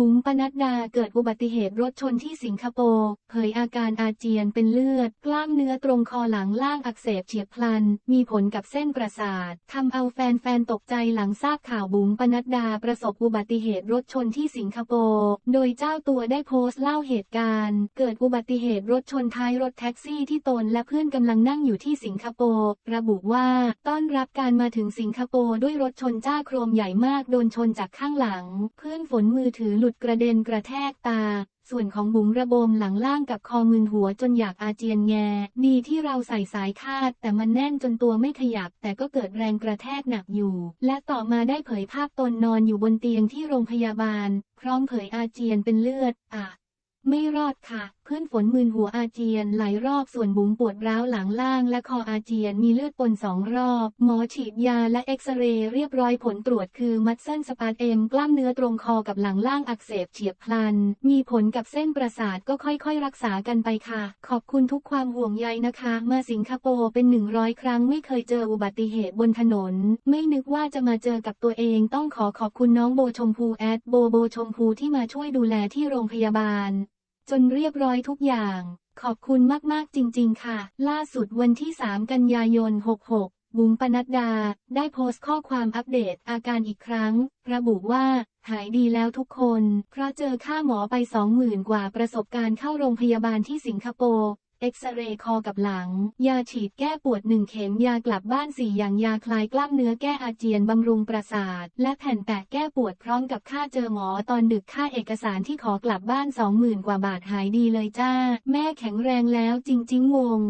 บุ๋มปนัดดาเกิดอุบัติเหตุรถชนที่สิงคโปร์เผยอาการอาเจียนเป็นเลือด กล้ามเนื้อตรงคอหลังล่างอักเสบเฉียบพลัน มีผลกับเส้นประสาททำเอาแฟนๆตกใจหลังทราบข่าวบุ๋มปนัดดาประสบอุบัติเหตุรถชนที่สิงคโปร์โดยเจ้าตัวได้โพสต์เล่าเหตุการณ์ เกิดอุบัติเหตุรถชนท้ายรถแท็กซี่ที่ตนและเพื่อนกำลังนั่งอยู่ที่สิงคโปร์ระบุว่าต้อนรับการมาถึงสิงคโปร์ด้วยรถชนจ้าโครมใหญ่มากโดนชนจากข้างหลัง เพื่อนฝนมือถือหลุดกระเด็นกระแทกตา ส่วนของบุ๋มระบมหลังล่างกับคอมึนหัวจนอยากอาเจียนแงดีที่เราใส่สายคาด แต่มันแน่นจนตัวไม่ขยับ แต่ก็เกิดแรงกระแทกหนักอยู่ และต่อมาได้เผยภาพตนนอนอยู่บนเตียงที่โรงพยาบาล พร้อมเผยอาเจียนเป็นเลือด อะ ไม่รอดค่ะ เพื่อนฝนมืนหัวอาเจียนหลายรอบส่วนบุ๋มปวดร้าวหลังล่างและคออาเจียนมีเลือดปนสองรอบ หมอฉีดยาและเอ็กซเรย์เรียบร้อยผลตรวจคือมัดเส้นสปาเอมกล้ามเนื้อตรงคอกับหลังล่างอักเสบเฉียบพลัน มีผลกับเส้นประสาทก็ค่อยๆ รักษากันไปค่ะ ขอบคุณทุกความห่วงใยนะคะ มาสิงคโปร์เป็นหนึ่งร้อยครั้งไม่เคยเจออุบัติเหตุบนถนน ไม่นึกว่าจะมาเจอกับตัวเองต้องขอขอบคุณน้องโบชมพูแอดโบโบชมพูที่มาช่วยดูแลที่โรงพยาบาล จนเรียบร้อยทุกอย่าง ขอบคุณมาก ๆ จริง ๆ ค่ะ ล่าสุดวันที่ 3 กันยายน 66 บุ๋มปนัดดา ได้โพสต์ข้อความอัปเดตอาการอีกครั้ง ระบุว่า หายดีแล้วทุกคน เพราะเจอค่าหมอไป 20,000 กว่าประสบการณ์เข้าโรงพยาบาลที่สิงคโปร์ เอ็กซเรย์คอกับหลัง ยาฉีดแก้ปวดหนึ่งเข็ม ยากลับบ้านสี่อย่าง ยาคลายกล้ามเนื้อแก้อาเจียนบำรุงประสาท และแผ่นแปะแก้ปวดพร้อมกับค่าเจอหมอตอนดึกค่าเอกสารที่ขอกลับบ้านสองหมื่นกว่าบาทหายดีเลยจ้า แม่แข็งแรงแล้วจริงๆงง